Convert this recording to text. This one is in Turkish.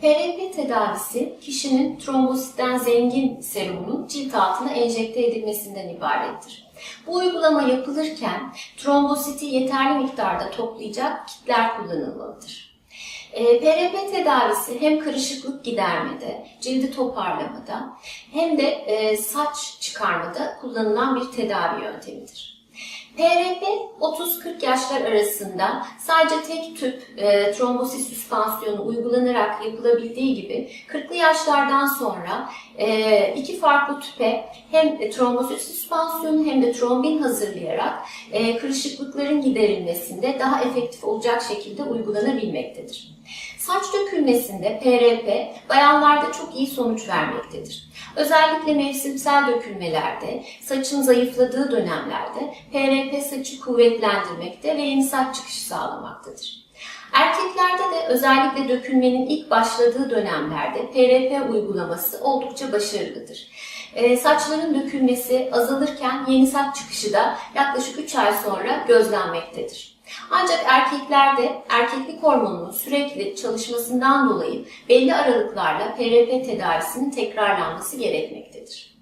PRP tedavisi kişinin trombositten zengin serumunun cilt altına enjekte edilmesinden ibarettir. Bu uygulama yapılırken trombositi yeterli miktarda toplayacak kitler kullanılmalıdır. E, PRP tedavisi hem kırışıklık gidermede, cildi toparlamada hem de e, saç çıkarmada kullanılan bir tedavi yöntemidir. PRP 30-40 yaşlar arasında sadece tek tüp e, trombosit süspansiyonu uygulanarak yapılabildiği gibi 40'lı yaşlardan sonra e, iki farklı tüpe hem trombosit süspansiyonu hem de trombin hazırlayarak e, kırışıklıkların giderilmesinde daha efektif olacak şekilde uygulanabilmektedir. Saç dökülmesinde PRP bayanlarda çok iyi sonuç vermektedir. Özellikle mevsimsel dökülmelerde, saçın zayıfladığı dönemlerde PRP saçı kuvvetlendirmekte ve yeni saç çıkışı sağlamaktadır. Erkeklerde de özellikle dökülmenin ilk başladığı dönemlerde PRP uygulaması oldukça başarılıdır. Ee, saçların dökülmesi azalırken yeni saç çıkışı da yaklaşık 3 ay sonra gözlenmektedir. Ancak erkeklerde erkeklik hormonunun sürekli çalışmasından dolayı belli aralıklarla PRP tedavisinin tekrarlanması gerekmektedir.